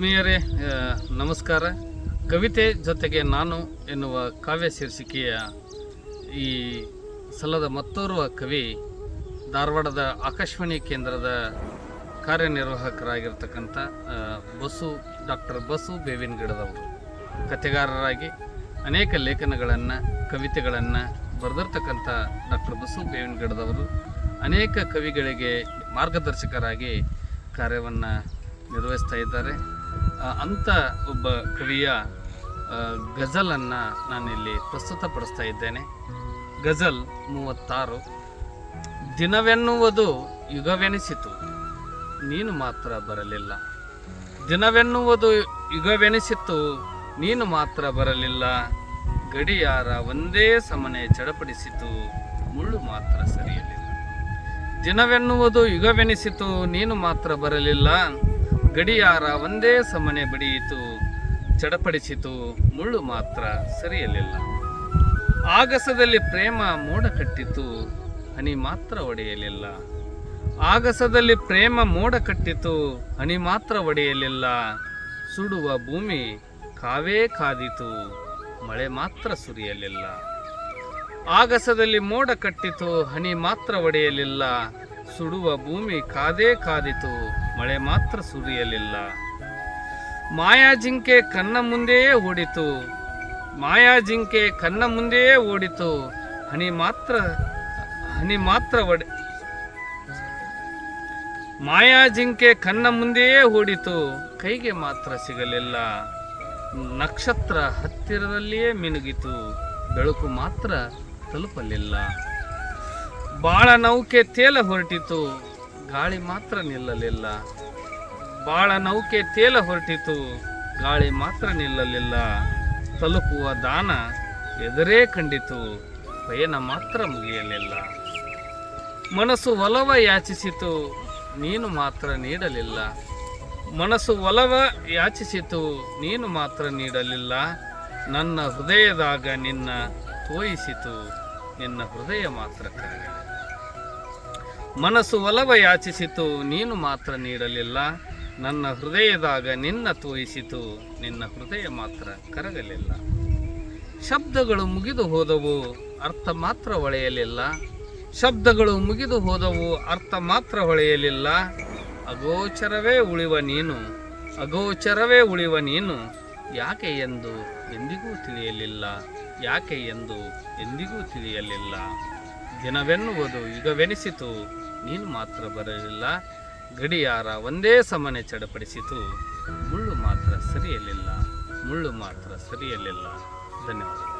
ಆತ್ಮೀಯರೇ ನಮಸ್ಕಾರ. ಕವಿತೆ ಜೊತೆಗೆ ನಾನು ಎನ್ನುವ ಕಾವ್ಯ ಶೀರ್ಷಿಕೆಯ ಈ ಸಲದ ಮತ್ತೋರ್ವ ಕವಿ ಧಾರವಾಡದ ಆಕಾಶವಾಣಿ ಕೇಂದ್ರದ ಕಾರ್ಯನಿರ್ವಾಹಕರಾಗಿರ್ತಕ್ಕಂಥ ಬಸು, ಡಾಕ್ಟರ್ ಬಸು ಬೇವಿನ ಗಿಡದವರು ಕಥೆಗಾರರಾಗಿ ಅನೇಕ ಲೇಖನಗಳನ್ನು, ಕವಿತೆಗಳನ್ನು ಬರೆದಿರ್ತಕ್ಕಂಥ ಡಾಕ್ಟರ್ ಬಸು ಬೇವಿನ ಗಿಡದವರು ಅನೇಕ ಕವಿಗಳಿಗೆ ಮಾರ್ಗದರ್ಶಕರಾಗಿ ಕಾರ್ಯವನ್ನು ನಿರ್ವಹಿಸ್ತಾ ಇದ್ದಾರೆ. ಅಂಥ ಒಬ್ಬ ಕವಿಯ ಗಜಲನ್ನು ನಾನಿಲ್ಲಿ ಪ್ರಸ್ತುತಪಡಿಸ್ತಾ ಇದ್ದೇನೆ. ಗಜಲ್ ಮೂವತ್ತಾರು, ದಿನವೆನ್ನುವುದು ಯುಗವೆನಿಸಿತು, ನೀನು ಮಾತ್ರ ಬರಲಿಲ್ಲ. ದಿನವೆನ್ನುವುದು ಯುಗವೆನಿಸಿತು, ನೀನು ಮಾತ್ರ ಬರಲಿಲ್ಲ. ಗಡಿಯಾರ ಒಂದೇ ಸಮನೆ ಚಡಪಡಿಸಿತು, ಮುಳ್ಳು ಮಾತ್ರ ಸರಿಯಲಿಲ್ಲ. ದಿನವೆನ್ನುವುದು ಯುಗವೆನಿಸಿತು, ನೀನು ಮಾತ್ರ ಬರಲಿಲ್ಲ. ಗಡಿಯಾರ ಒಂದೇ ಸಮನೆ ಬಡಿಯಿತು, ಚಡಪಡಿಸಿತು, ಮುಳ್ಳು ಮಾತ್ರ ಸರಿಯಲಿಲ್ಲ. ಆಗಸದಲ್ಲಿ ಪ್ರೇಮ ಮೋಡ ಕಟ್ಟಿತು, ಹನಿ ಮಾತ್ರ ಒಡೆಯಲಿಲ್ಲ. ಆಗಸದಲ್ಲಿ ಪ್ರೇಮ ಮೋಡ ಕಟ್ಟಿತು, ಹನಿ ಮಾತ್ರ ಒಡೆಯಲಿಲ್ಲ. ಸುಡುವ ಭೂಮಿ ಕಾವೇ ಕಾದಿತು, ಮಳೆ ಮಾತ್ರ ಸುರಿಯಲಿಲ್ಲ. ಆಗಸದಲ್ಲಿ ಮೋಡ ಕಟ್ಟಿತು, ಹನಿ ಮಾತ್ರ ಒಡೆಯಲಿಲ್ಲ. ಸುಡುವ ಭೂಮಿ ಕಾದೇ ಕಾದಿತು, ಮಳೆ ಮಾತ್ರ ಸುರಿಯಲಿಲ್ಲ. ಮಾಯಾಜಿಂಕೆ ಕಣ್ಣ ಮುಂದೆಯೇ ಓಡಿತು ಮಾಯಾಜಿಂಕೆ ಕಣ್ಣ ಮುಂದೆಯೇ ಓಡಿತು, ಹನಿ ಮಾತ್ರ ಹನಿ ಮಾತ್ರ ಒಡೆ ಮಾಯಾಜಿಂಕೆ ಕಣ್ಣ ಮುಂದೆಯೇ ಓಡಿತು, ಕೈಗೆ ಮಾತ್ರ ಸಿಗಲಿಲ್ಲ. ನಕ್ಷತ್ರ ಹತ್ತಿರದಲ್ಲಿಯೇ ಮಿನುಗಿತು, ಬೆಳಕು ಮಾತ್ರ ತಲುಪಲಿಲ್ಲ. ಬಾಳ ನೌಕೆ ತೇಲ ಹೊರಟಿತು, ಗಾಳಿ ಮಾತ್ರ ನಿಲ್ಲಲಿಲ್ಲ. ಬಾಳ ನೌಕೆ ತೇಲ ಹೊರಟಿತು, ಗಾಳಿ ಮಾತ್ರ ನಿಲ್ಲಲಿಲ್ಲ. ತಲುಪುವ ದಾನ ಎದುರೇ ಕಂಡಿತು, ಪಯಣ ಮಾತ್ರ ಮುಗಿಯಲಿಲ್ಲ. ಮನಸ್ಸು ಒಲವ ಯಾಚಿಸಿತು, ನೀನು ಮಾತ್ರ ನೀಡಲಿಲ್ಲ. ಮನಸ್ಸು ಒಲವ ಯಾಚಿಸಿತು, ನೀನು ಮಾತ್ರ ನೀಡಲಿಲ್ಲ. ನನ್ನ ಹೃದಯದಾಗ ನಿನ್ನ ತೋಯಿಸಿತು. ನಿನ್ನ ಹೃದಯ ಮಾತ್ರ ಕರಗಲಿಲ್ಲ ಮನಸ್ಸು ಒಲವ ಯಾಚಿಸಿತು, ನೀನು ಮಾತ್ರ ನೀಡಲಿಲ್ಲ. ನನ್ನ ಹೃದಯದಾಗ ನಿನ್ನ ತೋಯಿಸಿತು, ನಿನ್ನ ಹೃದಯ ಮಾತ್ರ ಕರಗಲಿಲ್ಲ. ಶಬ್ದಗಳು ಮುಗಿದು ಹೋದವು, ಅರ್ಥ ಮಾತ್ರ ಹೊಳೆಯಲಿಲ್ಲ. ಶಬ್ದಗಳು ಮುಗಿದು ಹೋದವು, ಅರ್ಥ ಮಾತ್ರ ಹೊಳೆಯಲಿಲ್ಲ. ಅಗೋಚರವೇ ಉಳಿವ ನೀನು, ಅಗೋಚರವೇ ಉಳಿವ ನೀನು. ಯಾಕೆ ಎಂದು ಎಂದಿಗೂ ತಿಳಿಯಲಿಲ್ಲ, ಯಾಕೆ ಎಂದು ಎಂದಿಗೂ ತಿಳಿಯಲಿಲ್ಲ. ದಿನವೆನ್ನುವುದು ಯುಗವೆನಿಸಿತು, ನೀನು ಮಾತ್ರ ಬರಲಿಲ್ಲ. ಗಡಿಯಾರ ಒಂದೇ ಸಮನೆ ಚಡಪಡಿಸಿತು, ಮುಳ್ಳು ಮಾತ್ರ ಸರಿಯಲಿಲ್ಲ. ಮುಳ್ಳು ಮಾತ್ರ ಸರಿಯಲಿಲ್ಲ. ಧನ್ಯವಾದಗಳು.